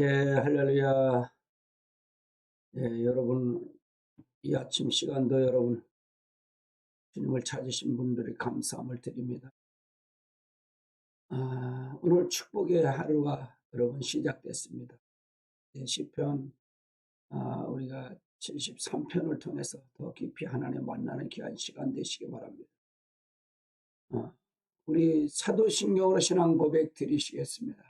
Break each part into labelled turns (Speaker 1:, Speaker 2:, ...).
Speaker 1: 예, 할렐루야. 예, 여러분, 이 아침 시간도 여러분, 주님을 찾으신 분들이 감사함을 드립니다. 아, 오늘 축복의 하루가 여러분 시작됐습니다. 예, 시편, 아, 우리가 73편을 통해서 더 깊이 하나님 만나는 귀한 시간 되시기 바랍니다. 아, 우리 사도신경으로 신앙 고백 드리시겠습니다.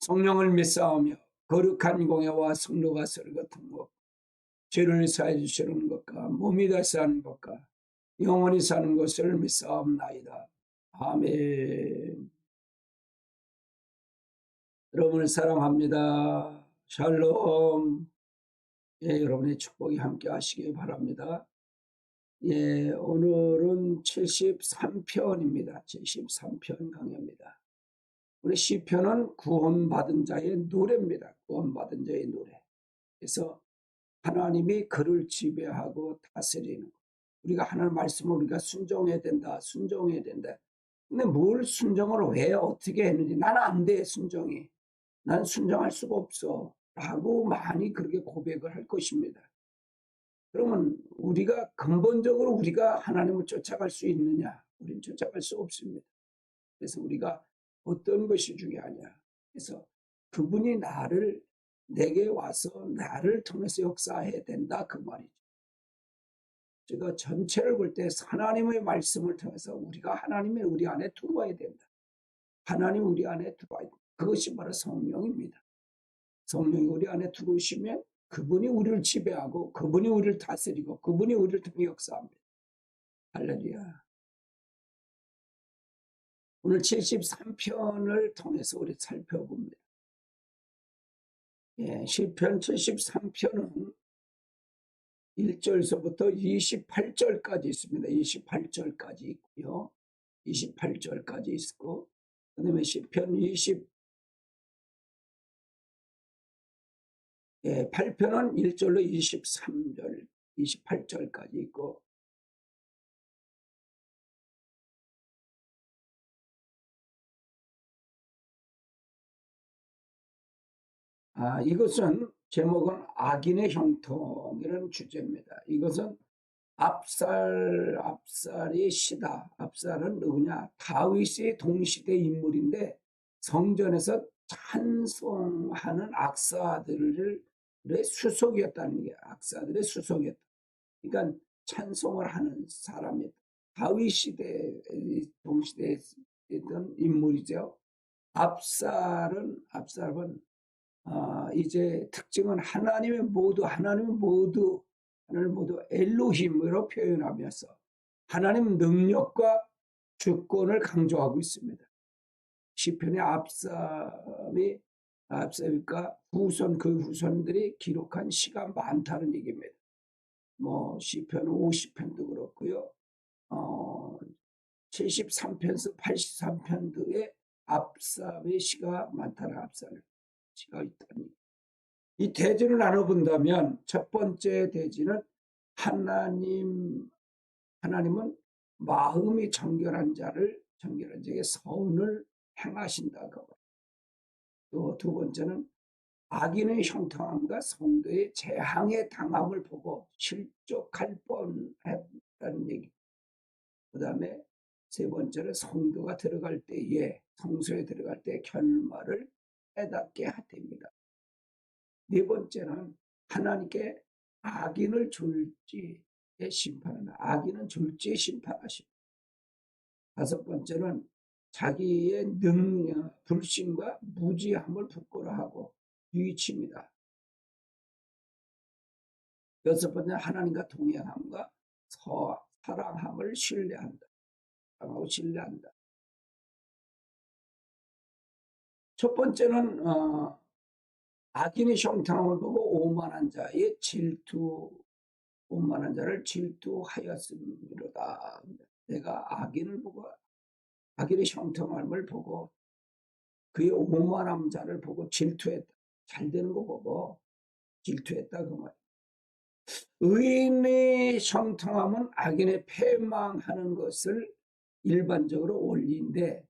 Speaker 1: 성령을 믿사오며 거룩한 공예와 성도가 같은 것, 죄를 사해 주시는 것과 몸이 다시 사는 것과 영원히 사는 것을 믿사옵나이다. 아멘. 여러분을 사랑합니다. 샬롬. 예, 여러분의 축복이 함께 하시기 바랍니다. 예, 오늘은 73편입니다. 73편 강의입니다. 우리 시편은 구원받은 자의 노래입니다. 구원받은 자의 노래. 그래서 하나님이 그를 지배하고 다스리는 우리가 하나님 말씀을 우리가 순종해야 된다. 순종해야 된다. 근데 뭘 순종을 왜 어떻게 했는지 나는 안 돼, 순종이. 난 순종할 수가 없어. 라고 많이 그렇게 고백을 할 것입니다. 그러면 우리가 근본적으로 우리가 하나님을 쫓아갈 수 있느냐? 우리는 쫓아갈 수 없습니다. 그래서 우리가 어떤 것이 중요하냐. 그래서 그분이 나를 내게 와서 나를 통해서 역사해야 된다 그 말이죠. 제가 전체를 볼 때 하나님의 말씀을 통해서 우리가 하나님의 우리 안에 들어와야 된다. 하나님 우리 안에 들어와야 된다. 그것이 바로 성령입니다. 성령이 우리 안에 들어오시면 그분이 우리를 지배하고 그분이 우리를 다스리고 그분이 우리를 통해 역사합니다. 할렐루야. 오늘 73편을 통해서 우리 살펴봅니다. 예, 시편 73편은 1절서부터 28절까지 있습니다. 28절까지 있고요. 28절까지 있고 그 다음에 시편 20 예, 8편은 1절로 23절, 28절까지 있고 아, 이것은 제목은 악인의 형통이라는 주제입니다. 이것은 압살, 압살의 시다. 압살은 누구냐? 다윗의 동시대 인물인데 성전에서 찬송하는 악사들의 수속이었다는 게 악사들의 수속이었다. 그러니까 찬송을 하는 사람이 다윗 시대 동시대에 있던 인물이죠. 압살은 압살은 아, 이제 특징은 하나님의 모두, 하나님의 모두, 하나님 모두 엘로힘으로 표현하면서 하나님 능력과 주권을 강조하고 있습니다. 시편의 앞삼이 앞삼과 후손 그 후손들이 기록한 시가 많다는 얘기입니다. 뭐 시편 50편도 그렇고요. 어 73편서 83편도의 앞삼의 시가 많다는 앞삼을 가치가 있다니. 이 대지를 나눠본다면 첫 번째 대지는 하나님, 하나님은 마음이 정결한 자를 정결한 자에게 선을 행하신다고. 또 두 번째는 악인의 형통함과 성도의 재앙의 당함을 보고 실족할 뻔했다는 얘기. 그 다음에 세 번째는 성도가 들어갈 때에 성소에 들어갈 때 결말을 깨닫게 하됩니다. 네 번째는 하나님께 악인을 졸지에 심판하는 악인은 졸지에 심판하십니다. 다섯 번째는 자기의 능력, 불신과 무지함을 부끄러 하고 유치입니다. 여섯 번째 하나님과 동행함과 서, 사랑함을 신뢰한다. 사랑하고 신뢰한다. 첫 번째는 어, 악인의 형통함을 보고 오만한 자의 질투, 오만한 자를 질투하였음이로다. 내가 악인을 보고 악인의 형통함을 보고 그의 오만한 자를 보고 질투했다. 잘 되는 거 보고 질투했다 그 말. 의인의 형통함은 악인의 패망하는 것을 일반적으로 올리는데 아,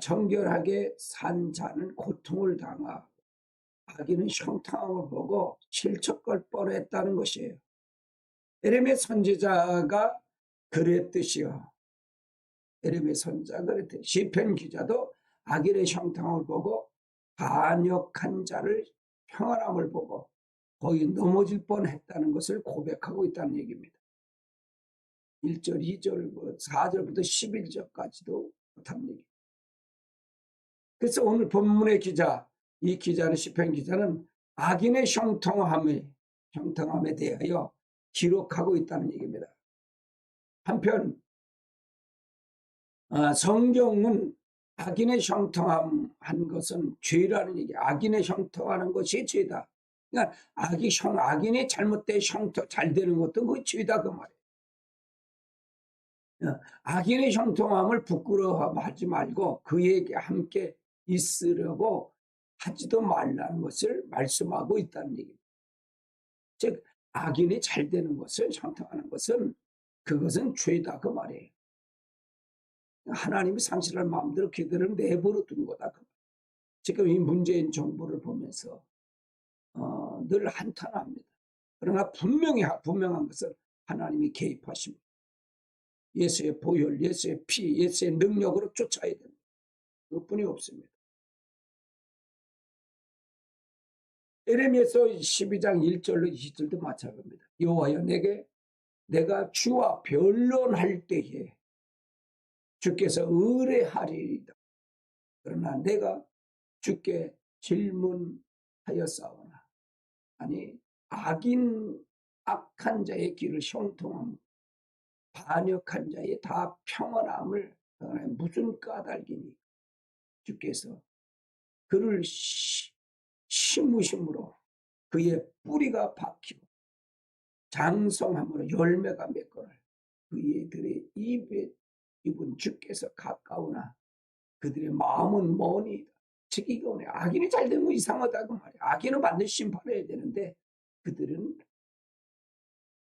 Speaker 1: 정결하게 산 자는 고통을 당하 악인은 형통함을 보고 실척걸 뻔했다는 것이에요. 에레미 선지자가 그랬듯이요. 에레미 선지자가 그랬듯이 시편 기자도 악인의 형통함을 보고 반역한 자를 평안함을 보고 거기 넘어질 뻔했다는 것을 고백하고 있다는 얘기입니다. 1절, 2절, 4절부터 11절까지도 못한 얘기. 그래서 오늘 본문의 기자, 이 기자는 시편 기자는 악인의 형통함에 형통함에 대하여 기록하고 있다는 얘기입니다. 한편 아, 성경은 악인의 형통함 한 것은 죄라는 얘기. 악인의 형통하는 것이 죄다. 그러니까 악이 형 악인이 잘못된 형통 잘 되는 것도 그 죄다 그 말이에요. 어, 악인의 형통함을 부끄러워하지 말고 그에게 함께 있으려고 하지도 말라는 것을 말씀하고 있다는 얘기입니다. 즉 악인이 잘 되는 것을 형통하는 것은 그것은 죄다 그 말이에요. 하나님이 상실할 마음대로 그들을 내버려 둔 거다. 그 지금 이 문재인 정부를 보면서 어, 늘 한탄합니다. 그러나 분명히 분명한 것은 하나님이 개입하십니다. 예수의 보혈, 예수의 피, 예수의 능력으로 쫓아야 됩니다. 그뿐이 없습니다. 에레미에서 12장 1절로 2절도 마찬가지입니다. 여호와여 내게 내가 주와 변론할 때에 주께서 의뢰하리이다. 그러나 내가 주께 질문하였사오나 아니 악인 악한 자의 길을 형통함 반역한 자의 다 평안함을 무슨 까닭이니 주께서 그를 심으심으로 그의 뿌리가 박히고 장성함으로 열매가 맺거늘 그이들의 입에 입은 주께서 가까우나 그들의 마음은 머니이다. 즉 이거는 악인이 잘 되면 이상하다고 말이야. 악인은 반드시 심판해야 되는데 그들은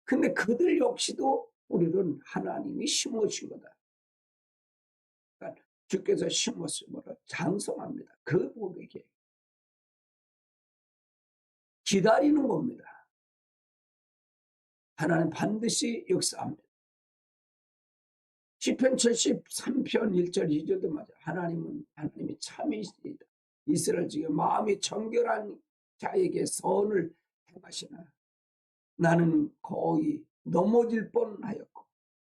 Speaker 1: 근데 그들 역시도 우리는 하나님이 심으신 거다. 그러니까 주께서 심었으므로 장성합니다. 그 고백에 기다리는 겁니다. 하나님 반드시 역사합니다. 시편 73편 1절 2절도 맞아. 하나님은 하나님이 참이시다. 이스라엘 지금 마음이 정결한 자에게 선을 행하시나 나는 거의 넘어질 뻔하였고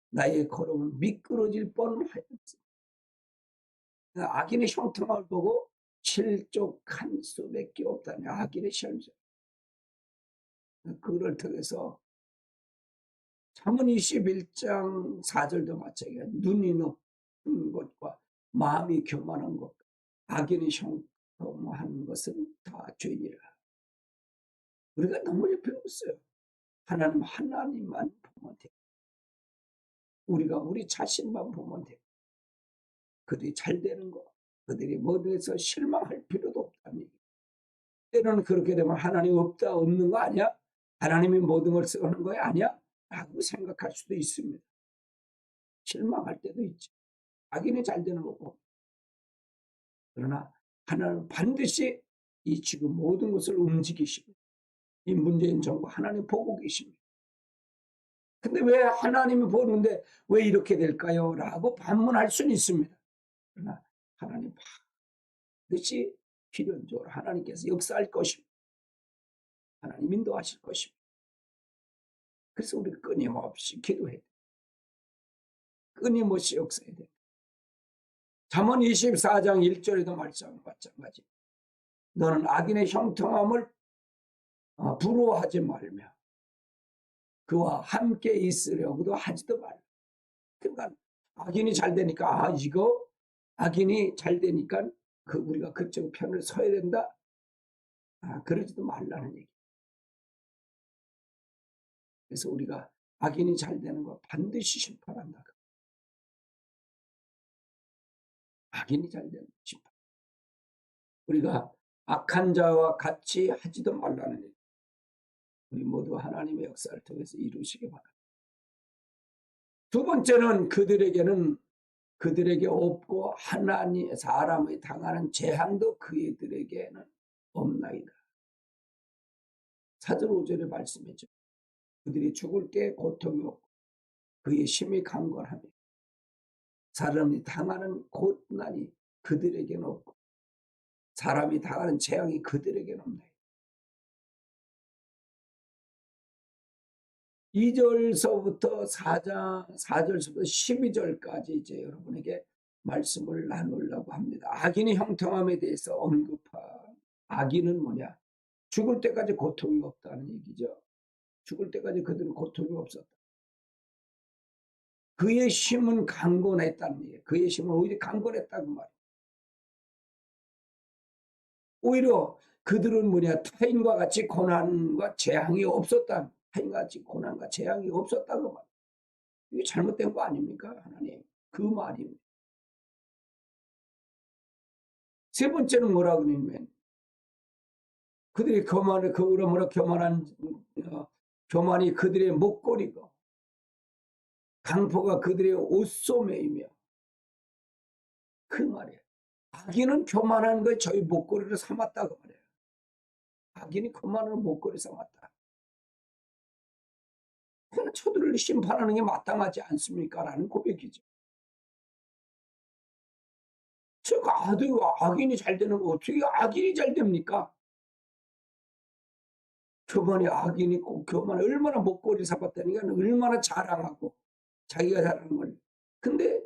Speaker 1: 나의 걸음은 미끄러질 뻔하였습니다. 악인의 형통을 보고 실족한 수밖에 없다니 악인의 현실. 그를 통해서 잠언 21장 4절도 마찬가지야. 눈이 높은 것과 마음이 교만한 것, 악인의 형통하는 것은 다 죄니라. 우리가 필요 없어요. 하나님 하나님만 보면 돼. 우리가 우리 자신만 보면 돼. 그들이 잘 되는 거, 그들이 뭐에서 실망할 필요도 없다는 얘기. 때로는 그렇게 되면 하나님 없다 없는 거 아니야? 하나님이 모든 걸 쓰는 거 아니야? 라고 생각할 수도 있습니다. 실망할 때도 있죠. 악인이 잘 되는 거고. 그러나 하나님은 반드시 이 지금 모든 것을 움직이시고 이 문재인 정부 하나님 보고 계십니다. 근데 왜 하나님이 보는데 왜 이렇게 될까요? 라고 반문할 수는 있습니다. 그러나 하나님 반드시 필연적으로 하나님께서 역사할 것입니다. 하나님 인도하실 것입니다. 그래서 우리 끊임없이 기도해야 돼. 끊임없이 역사해야 돼. 잠언 24장 1절에도 말씀 마찬가지. 너는 악인의 형통함을 어, 부러워하지 말며 그와 함께 있으려고도 하지도 말라. 그러니까 악인이 잘 되니까 아 이거 악인이 잘 되니까 그 우리가 그쪽 편을 서야 된다. 아, 그러지도 말라는 얘기. 그래서 우리가 악인이 잘 되는 거 반드시 심판한다. 악인이 잘 되는 심판. 우리가 악한 자와 같이 하지도 말라는 얘기. 우리 모두 하나님의 역사를 통해서 이루시기 바랍니다. 두 번째는 그들에게는 그들에게 없고 하나님 사람의 당하는 재앙도 그들에게는 없나이다. 사절 5절의 말씀이죠. 그들이 죽을 때 고통이 없고 그의 심히 강건하며 사람이 당하는 고난이 그들에게는 없고 사람이 당하는 재앙이 그들에게는 없나이다. 2절서부터 4장, 4절서부터 12절까지 이제 여러분에게 말씀을 나누려고 합니다. 악인의 형통함에 대해서 언급한 악인은 뭐냐? 죽을 때까지 고통이 없다는 얘기죠. 죽을 때까지 그들은 고통이 없었다. 그의 힘은 강건했다는 얘기예요. 그의 힘은 오히려 강건했다고 말이에요. 오히려 그들은 뭐냐? 타인과 같이 고난과 재앙이 없었다. 타인같이 고난과 재앙이 없었다고 말. 이게 잘못된 거 아닙니까? 하나님. 그 말입니다. 세 번째는 뭐라 그러냐면 그들이 교만을 그 그러므로 교만한 어, 교만이 그들의 목걸이고 강포가 그들의 옷소매이며 그 말이에요. 악인은 교만한 걸 저희 목걸이를 삼았다고 말해요. 악인이 교만을 목걸이 삼았다. 그러나 저들을 심판하는 게 마땅하지 않습니까? 라는 고백이죠. 제가 아들 악인이 잘 되는 거 어떻게 악인이 잘 됩니까? 교만이 악인이 꼭 교만 얼마나 목걸이 잡았다니까 얼마나 자랑하고 자기가 잘하는 걸. 근데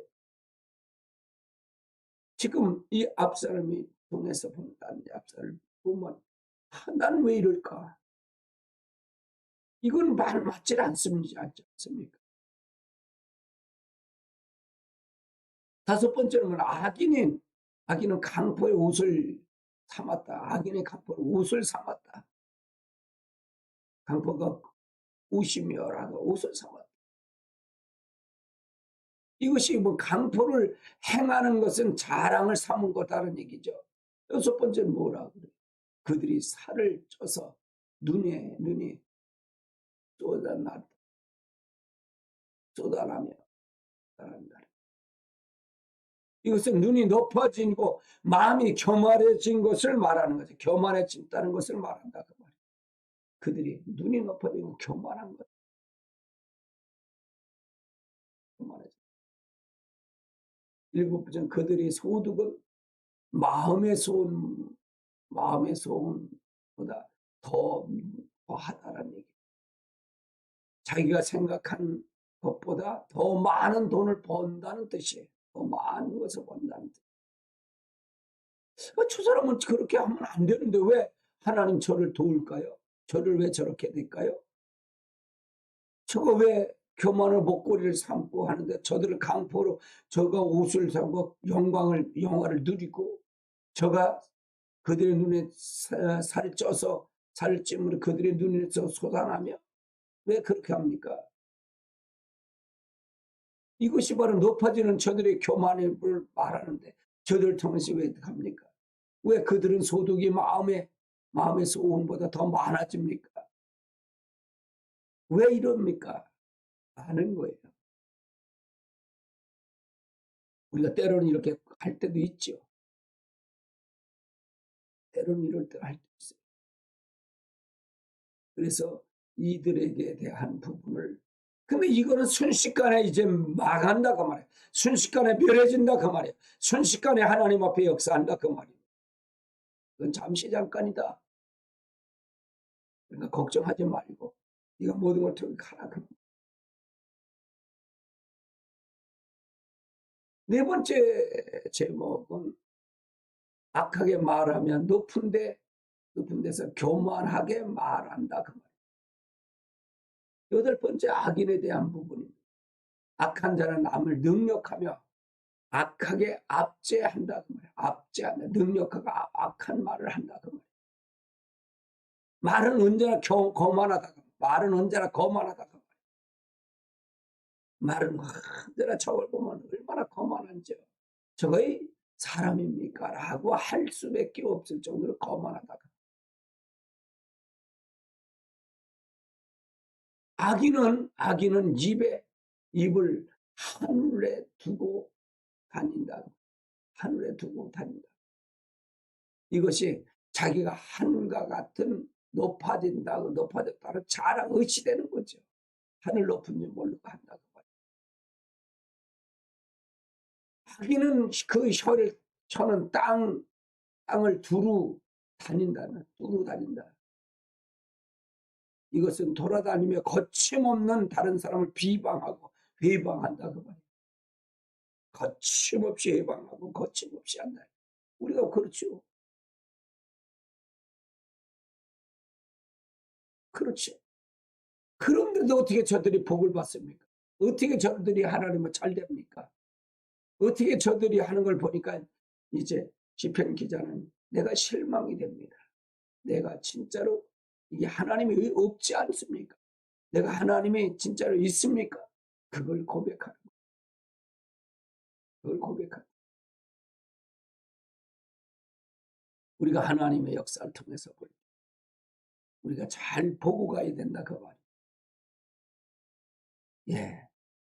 Speaker 1: 지금 이 앞사람이 통해서 본다는 앞사람 보면 아, 난왜 이럴까? 이건 말 맞질 않습니다. 않습니까? 다섯 번째는 악인인 악인은 강포의 옷을 삼았다. 악인의 강포의 옷을 삼았다. 강포가 옷이며라고 옷을 삼았다. 이것이 뭐 강포를 행하는 것은 자랑을 삼은 거다는 얘기죠. 여섯 번째는 뭐라 그래? 그들이 살을 쪄서 눈에 눈이 쏟아났다. 쏟아나며 따른다. 이것은 눈이 높아지고 마음이 교만해진 것을 말하는 거죠. 교만해진다는 것을 말한다. 그 말. 그들이 눈이 높아지고 교만한 것. 교만해진. 일곱 번째 그들이 소득은 마음의 소원, 마음의 소원보다 더 하다라는 얘기. 자기가 생각한 것보다 더 많은 돈을 번다는 뜻이에요. 더 많은 것을 번다는 뜻. 어, 저 사람은 그렇게 하면 안 되는데 왜 하나님 저를 도울까요? 저를 왜 저렇게 될까요? 저거 왜 교만을 목걸이를 삼고 하는데 저들을 강포로 저가 옷을 사고 영광을 영화를 누리고 저가 그들의 눈에 살을 쪄서 살을 찜으로 그들의 눈에서 솟아나며 왜 그렇게 합니까? 이것이 바로 높아지는 저들의 교만을 말하는데 저들을 통해서 왜 합니까? 왜 그들은 소득이 마음에 마음의 소원보다 더 많아집니까? 왜 이럽니까? 아는 거예요. 우리가 때로는 이렇게 할 때도 있죠. 때로는 이럴 때할때 있어요. 그래서 이들에게 대한 부분을 근데 이거는 순식간에 이제 망한다 그 말이에요. 순식간에 멸해진다 그 말이에요. 순식간에 하나님 앞에 역사한다 그 말이에요. 그건 잠시 잠깐이다. 그러니까 걱정하지 말고 네가 모든 걸 통해 가라 그. 네 번째 제목은 악하게 말하면 높은데 높은 데서 교만하게 말한다 그 말이에요. 여덟 번째 악인에 대한 부분입니다. 악한 자는 남을 능력하며 악하게 압제한다 그 말이에요. 압제한다. 능력하고 악한 말을 한다 그 말이에요. 말은 언제나 겨, 거만하다. 말은 언제나 거만하다. 말은 언제나 저걸 보면 얼마나 거만한지요. 저거이 사람입니까? 라고 할 수밖에 없을 정도로 거만하다. 아기는 아기는 입에 입을 하늘에 두고 다닌다. 하늘에 두고 다닌다. 이것이 자기가 하늘과 같은 높아진다고 높아졌다는 자랑 의시되는 거죠. 하늘 높은지 모르고 한다고 말이죠. 아기는 그 혀를 혀는 땅 땅을 두루 다닌다는 두루 다닌다. 이것은 돌아다니며 거침없는 다른 사람을 비방하고 회방한다 그 말이에요. 거침없이 회방하고 거침없이 한다. 우리가 그렇죠. 그렇지. 그런데도 어떻게 저들이 복을 받습니까? 어떻게 저들이 하나님을 잘 됩니까? 어떻게 저들이 하는 걸 보니까 이제 시편 기자는 내가 실망이 됩니다. 내가 진짜로 이게 하나님이 없지 않습니까? 내가 하나님이 진짜로 있습니까? 그걸 고백하는 거예요. 그걸 고백하는 우리가 하나님의 역사를 통해서 볼 때, 우리가 잘 보고 가야 된다 그 말이에요. 예.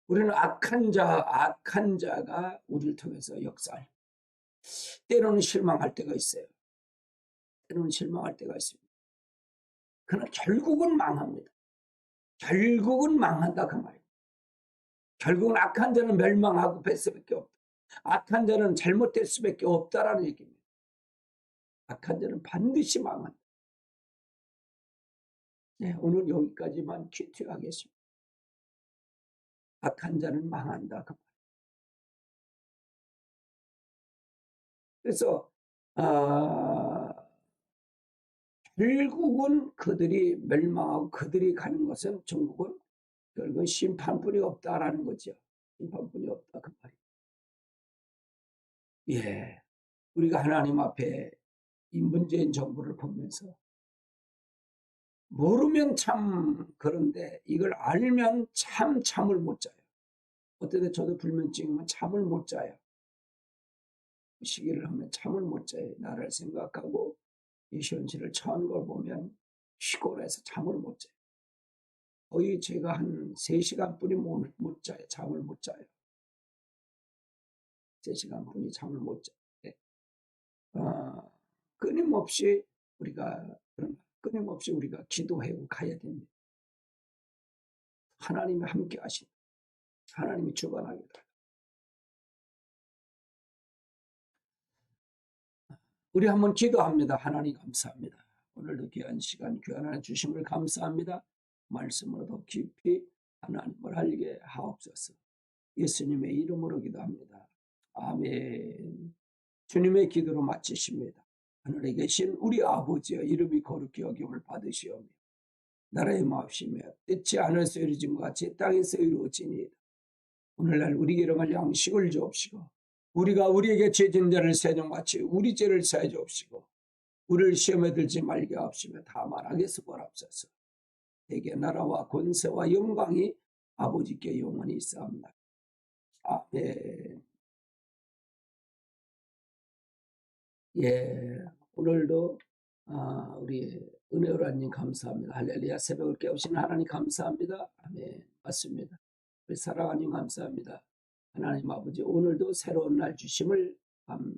Speaker 1: 우리는 악한 자, 악한 자가 우리를 통해서 역사할. 때로는 실망할 때가 있어요. 때로는 실망할 때가 있습니다. 그러나 결국은 망합니다. 결국은 망한다 그 말이에요. 결국은 악한 자는 멸망하고 뺄 수밖에 없다. 악한 자는 잘못될 수밖에 없다라는 얘기입니다. 악한 자는 반드시 망한다. 네, 오늘 여기까지만 퀴트하겠습니다. 악한 자는 망한다. 그 그래서 아, 결국은 그들이 멸망하고 그들이 가는 것은 전국은 결국은 심판뿐이 없다라는 거죠. 심판뿐이 없다 그 말이에요. 예, 우리가 하나님 앞에 이 문재인 정부를 보면서 모르면 참 그런데 이걸 알면 참 잠을 못 자요. 때 저도 불면증이면 잠을 못 자요. 시기를 하면 잠을 못 자요. 나를 생각하고 이 현실을 처한 걸 보면 시골에서 잠을 못 자요. 거의 제가 한 3시간 뿐이 못, 못 자요. 잠을 못 자요. 3시간 뿐이 잠을 못 자요. 네. 어, 끊임없이 우리가 그런 끊임없이 우리가 기도하고 가야 됩니다. 하나님이 함께 하신 하나님이 주관하겠다. 우리 한번 기도합니다. 하나님 감사합니다. 오늘도 귀한 시간 귀한 하나 주심을 감사합니다. 말씀으로 더 깊이 하나님을 알게 하옵소서. 예수님의 이름으로 기도합니다. 아멘. 주님의 기도로 마치십니다. 하늘에 계신 우리 아버지여 이름이 거룩히 여김을 받으시오며 나라의 마옵시며 뜻지 않을서 이루어진 같이 땅에서 이루어지니 오늘날 우리에게 할 양식을 주옵시고 우리가 우리에게 죄진 자를 세정같이 우리 죄를 사해 주옵시고 우리를 시험에 들지 말게 하옵시며 다만 악에서 벌합소서. 대개 나라와 권세와 영광이 아버지께 영원히 있사옵나다. 아멘. 예, 오늘도 아, 우리 은혜로라님 감사합니다. 할렐루야 새벽을 깨우시는 하나님 감사합니다. 아멘 맞습니다. 우리 사랑하님 감사합니다. 하나님 아버지 오늘도 새로운 날 주심을 감,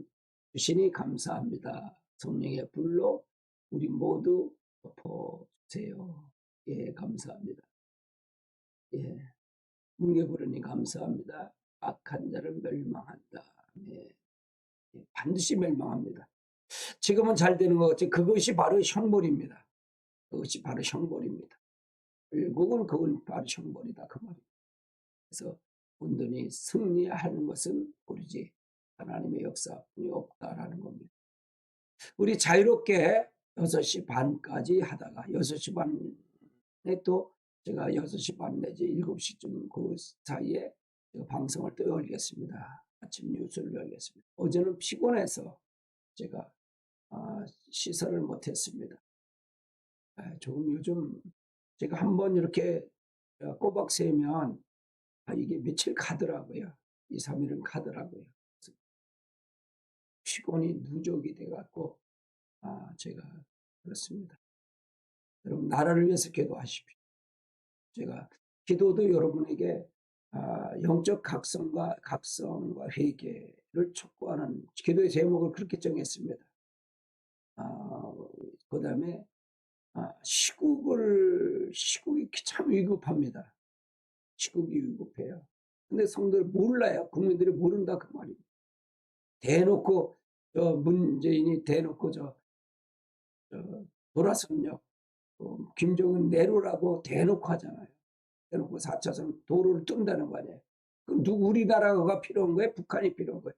Speaker 1: 주시니 감사합니다. 성령의 불로 우리 모두 덮어주세요. 예 감사합니다. 예 문개부르님 감사합니다. 악한 자를 멸망한다. 네. 반드시 멸망합니다. 지금은 잘 되는 것 같지 그것이 바로 형벌입니다. 그것이 바로 형벌입니다. 결국은 그건 바로 형벌이다 그 말입니다. 그래서 온전히 승리하는 것은 오리지 하나님의 역사뿐이 없다라는 겁니다. 우리 자유롭게 6시 반까지 하다가 6시 반에 또 제가 6시 반 내지 7시쯤 그 사이에 방송을 또 열겠습니다. 아침 뉴스를 열겠습니다. 어제는 피곤해서 제가 아, 시설을 못했습니다. 아, 조금 요즘 제가 한번 이렇게 어, 꼬박 세면 아, 이게 며칠 가더라고요. 2, 3일은 가더라고요. 피곤이 누적이 돼갖고 아, 제가 그렇습니다. 여러분 나라를 위해서 기도하십시오. 제가 기도도 여러분에게 아, 영적 각성과 각성과 회개를 촉구하는 기도의 제목을 그렇게 정했습니다. 아, 그 다음에 아, 시국을 시국이 참 위급합니다. 시국이 위급해요. 근데 성도들 몰라요. 국민들이 모른다 그 말입니다. 대놓고 저 문재인이 대놓고 저, 저 돌아선역 어, 김정은 내로라고 대놓고 하잖아요. 대놓고 4차선 도로를 뜬다는 거 아니에요. 그럼 누구 우리나라가 필요한 거예요? 북한이 필요한 거예요?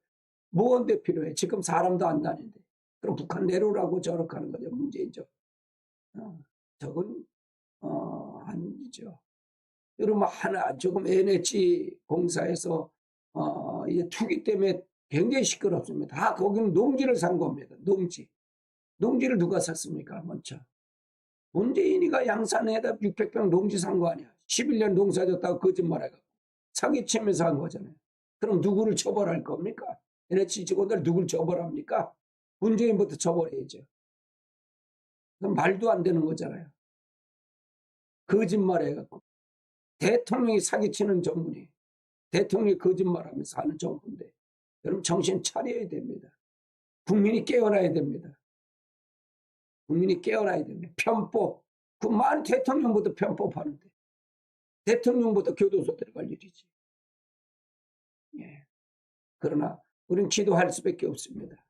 Speaker 1: 뭐한데 필요해? 지금 사람도 안 다니는데. 그럼 북한 내로라고 저렇게 하는 거죠. 문제죠. 어, 저건 어, 아니죠. 여러분 하나 조금 NH 공사에서 어, 이 투기 때문에 굉장히 시끄럽습니다. 다 거기는 농지를 산 겁니다. 농지. 농지를 누가 샀습니까? 먼저. 문재인이가 양산에다 600평 농지 산 거 아니야. 11년 농사 졌다고 거짓말해갖고 사기치면서 한 거잖아요. 그럼 누구를 처벌할 겁니까? NH 직원들 누굴 처벌합니까? 문재인부터. 그럼 말도 안 되는 거잖아요. 거짓말 해갖고 대통령이 사기치는 정부니 대통령이 거짓말하면서 하는 정부인데 여러분 정신 차려야 됩니다. 국민이 깨어나야 됩니다. 국민이 깨어나야 됩니다. 편법. 그 많은 대통령부터 편법하는데 대통령부터 교도소 들어갈 일이지. 예. 그러나 우리는 기도할 수밖에 없습니다.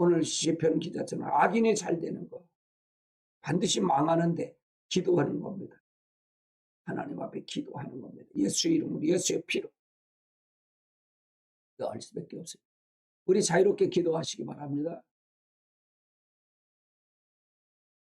Speaker 1: 오늘 시편 기자처럼 악인이 잘 되는 거 반드시 망하는데 기도하는 겁니다. 하나님 앞에 기도하는 겁니다. 예수의 이름으로 예수의 피로 기도할 수밖에 없습니다. 우리 자유롭게 기도하시기 바랍니다.